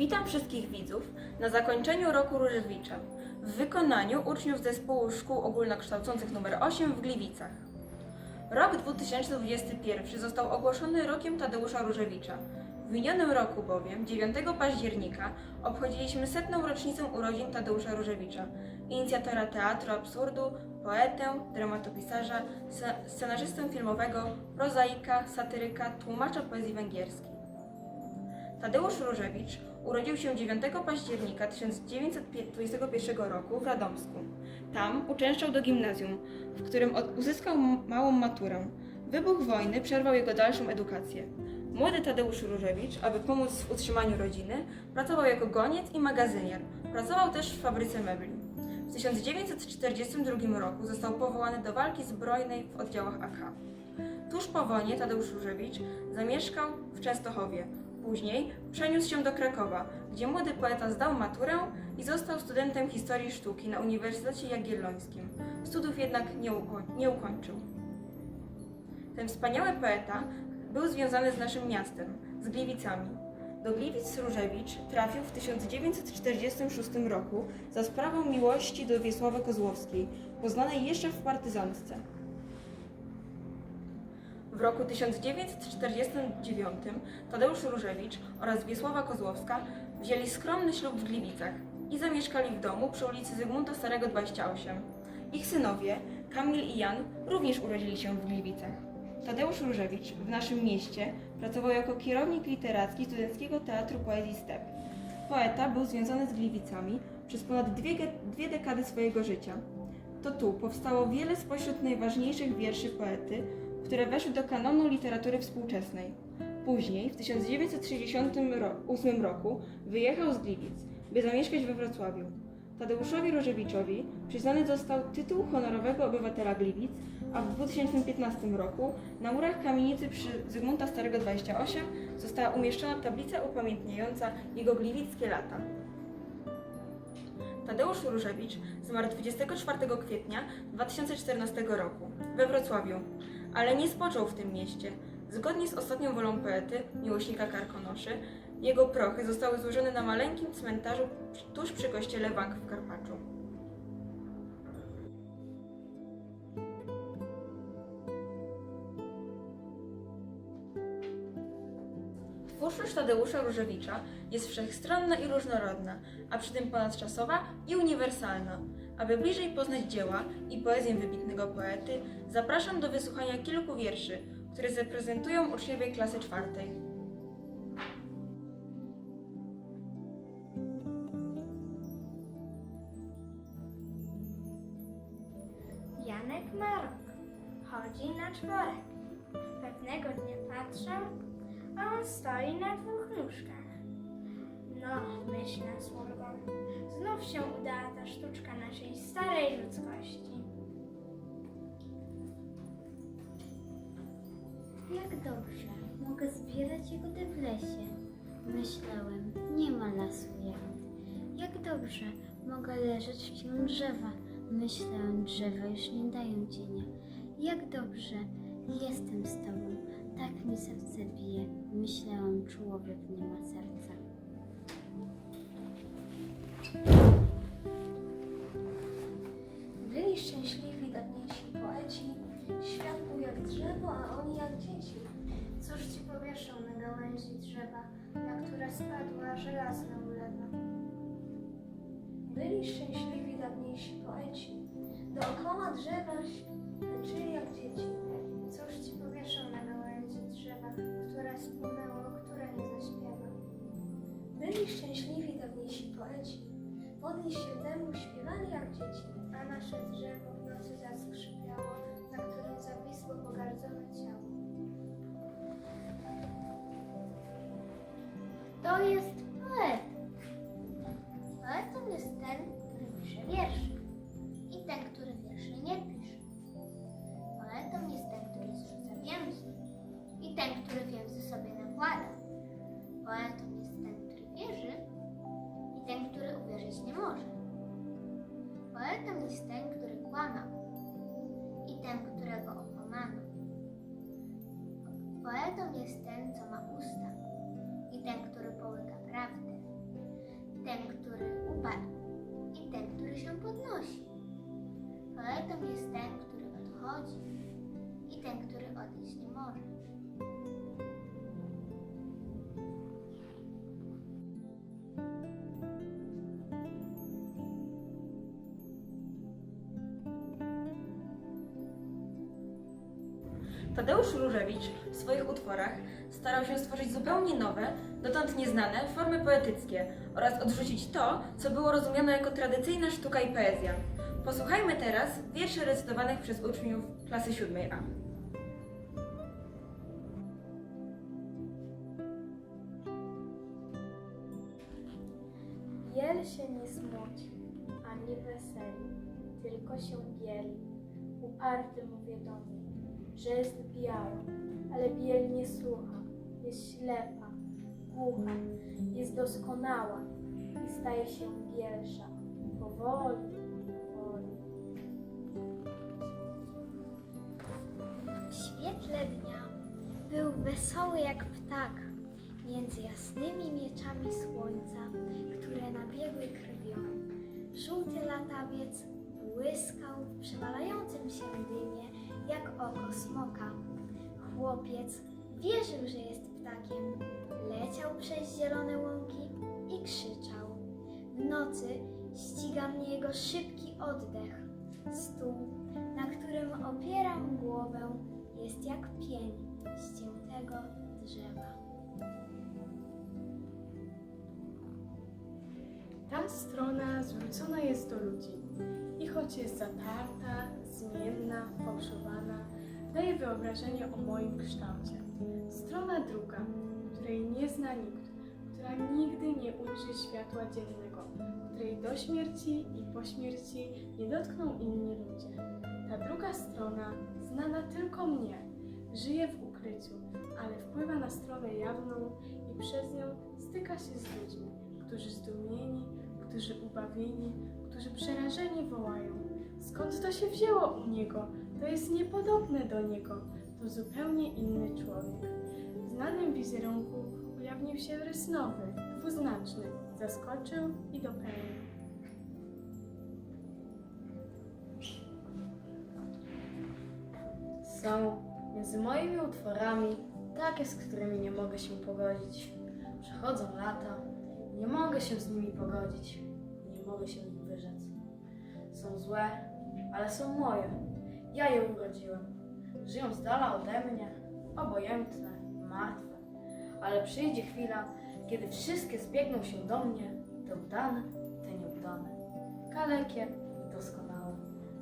Witam wszystkich widzów na zakończeniu roku Różewicza w wykonaniu uczniów Zespołu Szkół Ogólnokształcących nr 8 w Gliwicach. Rok 2021 został ogłoszony rokiem Tadeusza Różewicza. W minionym roku bowiem, 9 października, obchodziliśmy setną rocznicę urodzin Tadeusza Różewicza, inicjatora teatru absurdu, poetę, dramatopisarza, sce- scenarzystę filmowego, prozaika, satyryka, tłumacza poezji węgierskiej. Tadeusz Różewicz urodził się 9 października 1921 roku w Radomsku. Tam uczęszczał do gimnazjum, w którym uzyskał małą maturę. Wybuch wojny przerwał jego dalszą edukację. Młody Tadeusz Różewicz, aby pomóc w utrzymaniu rodziny, pracował jako goniec i magazynier. Pracował też w fabryce mebli. W 1942 roku został powołany do walki zbrojnej w oddziałach AK. Tuż po wojnie Tadeusz Różewicz zamieszkał w Częstochowie. Później przeniósł się do Krakowa, gdzie młody poeta zdał maturę i został studentem historii sztuki na Uniwersytecie Jagiellońskim. Studiów jednak nie, uko- nie ukończył. Ten wspaniały poeta był związany z naszym miastem, z Gliwicami. Do Gliwic Różewicz trafił w 1946 roku za sprawą miłości do Wiesławy Kozłowskiej, poznanej jeszcze w partyzantce. W roku 1949 Tadeusz Różewicz oraz Wiesława Kozłowska wzięli skromny ślub w Gliwicach i zamieszkali w domu przy ulicy Zygmunta Starego 28. Ich synowie, Kamil i Jan, również urodzili się w Gliwicach. Tadeusz Różewicz w naszym mieście pracował jako kierownik literacki Studenckiego Teatru Poezji Step. Poeta był związany z Gliwicami przez ponad dwie, dwie dekady swojego życia. To tu powstało wiele spośród najważniejszych wierszy poety, które weszły do kanonu literatury współczesnej. Później, w 1968 roku, wyjechał z Gliwic, by zamieszkać we Wrocławiu. Tadeuszowi Różewiczowi przyznany został tytuł honorowego obywatela Gliwic, a w 2015 roku na murach kamienicy przy Zygmunta Starego 28 została umieszczona tablica upamiętniająca jego gliwickie lata. Tadeusz Różewicz zmarł 24 kwietnia 2014 roku we Wrocławiu, ale nie spoczął w tym mieście. Zgodnie z ostatnią wolą poety, miłośnika karkonoszy, jego prochy zostały złożone na maleńkim cmentarzu tuż przy kościele Bank w Karpaczu. Twórczość Tadeusza Różewicza jest wszechstronna i różnorodna, a przy tym ponadczasowa i uniwersalna. Aby bliżej poznać dzieła i poezję wybitnego poety, zapraszam do wysłuchania kilku wierszy, które zaprezentują uczniowie klasy czwartej. Janek ma rok, chodzi na czworek. Pewnego dnia patrzę, a on stoi na dwóch nóżkach. No, myślę z znów się udała ta sztuczka naszej starej ludzkości. Jak dobrze, mogę zbierać jagody w lesie. Myślałem, nie ma lasu jagód. Jak dobrze, mogę leżeć w cieniu drzewa. Myślałem, drzewa już nie dają cienia. Jak dobrze, jestem z tobą. Tak mi serce bije. Myślałem, człowiek nie ma serca. Drzewo, a oni jak dzieci. Cóż ci powieszą na gałęzi drzewa, na które spadła żelazna ulewa? Byli szczęśliwi dawniejsi poeci, dookoła drzewa tańczyli jak dzieci. Cóż ci powieszą na gałęzi drzewa, które spłonęło, które nie zaśpiewa? Byli szczęśliwi dawniejsi poeci, podnieś się dębu śpiewali jak dzieci, a nasze drzewo w nocy zaskrzypiało, na którym zawisło pogardzone ciało. To jest jest ten, co ma usta i ten, który połyka prawdę. ten, który upadł, i ten, który się podnosi. Poetą jest ten, który odchodzi, i ten, który odejść nie może. Tadeusz Różewicz w swoich utworach starał się stworzyć zupełnie nowe, dotąd nieznane formy poetyckie oraz odrzucić to, co było rozumiane jako tradycyjna sztuka i poezja. Posłuchajmy teraz wierszy recytowanych przez uczniów klasy 7A. Biel się nie smuci, ani weseli, tylko się bieli. Uparty mówię do niej, że jest biała, ale biel nie słucha, jest ślepa, głucha, jest doskonała i staje się bielsza. Powoli, powoli. W świetle dnia był wesoły jak ptak między jasnymi mieczami słońca, które nabiegły krwią. Żółty latawiec błyskał oko smoka. Chłopiec wierzył, że jest ptakiem. Leciał przez zielone łąki i krzyczał. W nocy ściga mnie jego szybki oddech. Stół, na którym opieram głowę, jest jak pień ściętego drzewa. Ta strona zwrócona jest do ludzi i choć jest zatarta, zmienna, fałszowana, daje wyobrażenie o moim kształcie. Strona druga, której nie zna nikt, która nigdy nie ujrzy światła dziennego, której do śmierci i po śmierci nie dotkną inni ludzie. Ta druga strona, znana tylko mnie, żyje w ukryciu, ale wpływa na stronę jawną i przez nią styka się z ludźmi, którzy zdumieni, którzy ubawieni, którzy przerażeni wołają. Skąd to się wzięło u niego? To jest niepodobne do niego. To zupełnie inny człowiek. W znanym wizerunku ujawnił się rys nowy, dwuznaczny. Zaskoczył i dopełnił. Są między moimi utworami takie, z którymi nie mogę się pogodzić. Przechodzą lata, nie mogę się z nimi pogodzić, nie mogę się im wyrzec. Są złe, ale są moje. Ja je urodziłem. Żyją z dala ode mnie, obojętne, martwe. Ale przyjdzie chwila, kiedy wszystkie zbiegną się do mnie, te udane, te nieudane, kalekie i doskonałe,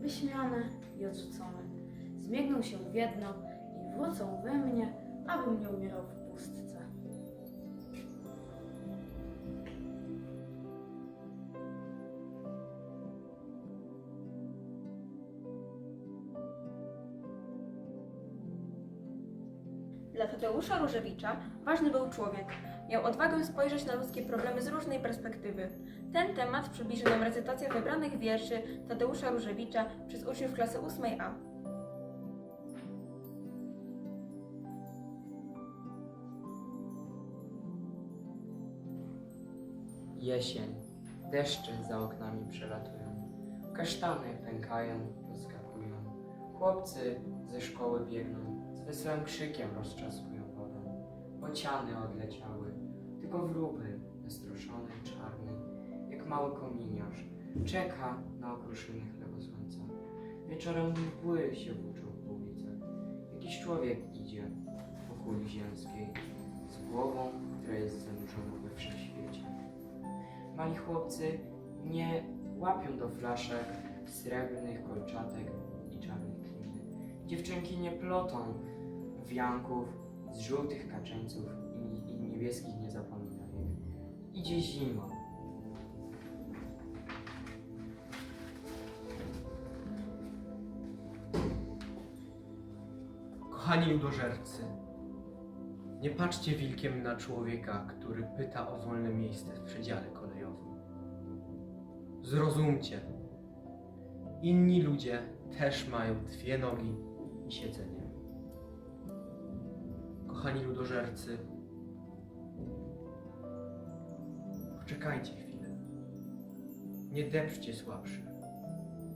wyśmiane i odrzucone zmiegną się w jedno i wrócą we mnie, abym nie umierał Tadeusza Różewicza ważny był człowiek. Miał odwagę spojrzeć na ludzkie problemy z różnej perspektywy. Ten temat przybliży nam recytacja wybranych wierszy Tadeusza Różewicza przez uczniów klasy 8A. Jesień. Deszcze za oknami przelatują. Kasztany pękają, rozskakują. Chłopcy ze szkoły biegną, z wesołym krzykiem roztrzaskują wodę. Bociany odleciały, tylko wróbel, nastroszony, czarny, jak mały kominiarz, czeka na okruszynę chleba słońca. Wieczorem mgły się włóczą po ulicach. Jakiś człowiek idzie po kuli ziemskiej, z głową, która jest zanurzona we wszechświecie. Mali chłopcy nie łapią do flaszek srebrnych kolczatek i czarnych kliny. Dziewczynki nie plotą wianków z żółtych kaczeńców i, i niebieskich niezapominajek. Idzie zima. Kochani ludożercy, nie patrzcie wilkiem na człowieka, który pyta o wolne miejsce w przedziale kolejowym. Zrozumcie, inni ludzie też mają dwie nogi i siedzenie. Kochani ludożercy, poczekajcie chwilę. Nie depczcie słabszych.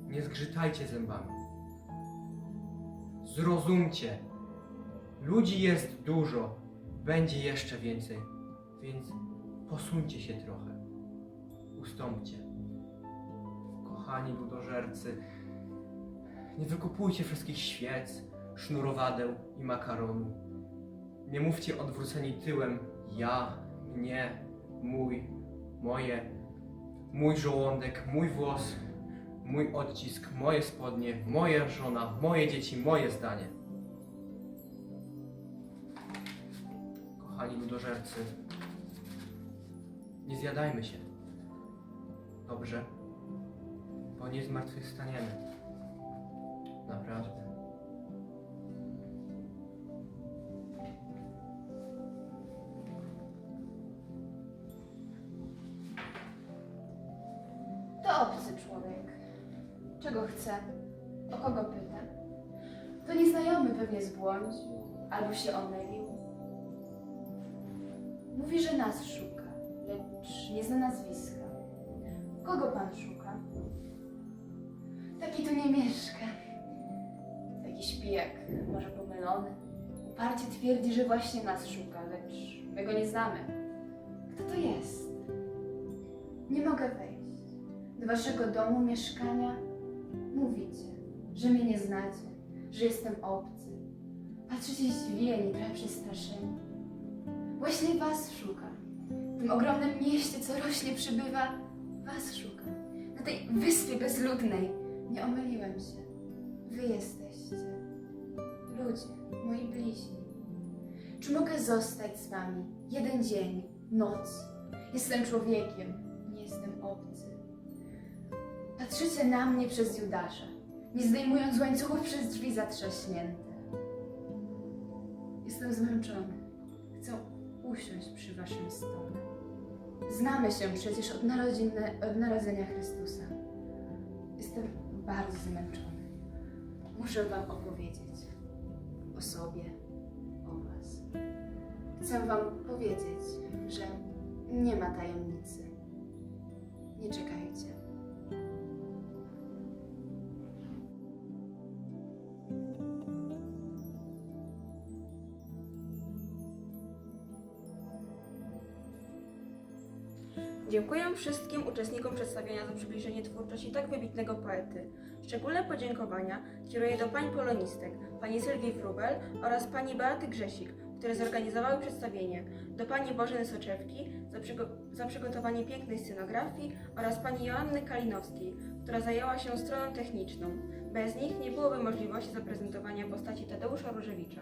Nie zgrzytajcie zębami. Zrozumcie. Ludzi jest dużo. Będzie jeszcze więcej. Więc posuńcie się trochę. Ustąpcie. Kochani ludożercy, nie wykupujcie wszystkich świec, sznurowadeł i makaronu. Nie mówcie odwróceni tyłem ja, mnie, mój, moje, mój żołądek, mój włos, mój odcisk, moje spodnie, moja żona, moje dzieci, moje zdanie. Kochani ludożercy, nie zjadajmy się. Dobrze? Bo nie zmartwychwstaniemy. Naprawdę. Czego chce? O kogo pyta? To nieznajomy pewnie zbłądził albo się omylił. Mówi, że nas szuka, lecz nie zna nazwiska. Kogo pan szuka? Taki tu nie mieszka. Jakiś pijak, może pomylony. Uparcie twierdzi, że właśnie nas szuka, lecz my go nie znamy. Kto to jest? Nie mogę wejść. Do waszego domu, mieszkania mówicie, że mnie nie znacie, że jestem obcy. Patrzycie zdziwieni, trochę przestraszeni. Właśnie was szukam. W tym ogromnym mieście, co rośnie, przybywa, was szukam. Na tej wyspie bezludnej. Nie omyliłem się. Wy jesteście. Ludzie, moi bliźni. Czy mogę zostać z wami jeden dzień, noc? Jestem człowiekiem, nie jestem obcy. Patrzycie na mnie przez Judasza, nie zdejmując łańcuchów przez drzwi zatrzaśnięte. Jestem zmęczony. Chcę usiąść przy waszym stole. Znamy się przecież od, narodzin, od narodzenia Chrystusa. Jestem bardzo zmęczony. Muszę wam opowiedzieć o sobie, o was. Chcę wam powiedzieć, że nie ma tajemnicy. Nie czekajcie. Dziękuję wszystkim uczestnikom przedstawienia za przybliżenie twórczości tak wybitnego poety. Szczególne podziękowania kieruję do pań polonistek, pani Sylwii Wrubel oraz pani Beaty Grzesik, które zorganizowały przedstawienie, do pani Bożeny Soczewki za, przygo- za przygotowanie pięknej scenografii oraz pani Joanny Kalinowskiej, która zajęła się stroną techniczną. Bez nich nie byłoby możliwości zaprezentowania postaci Tadeusza Różewicza.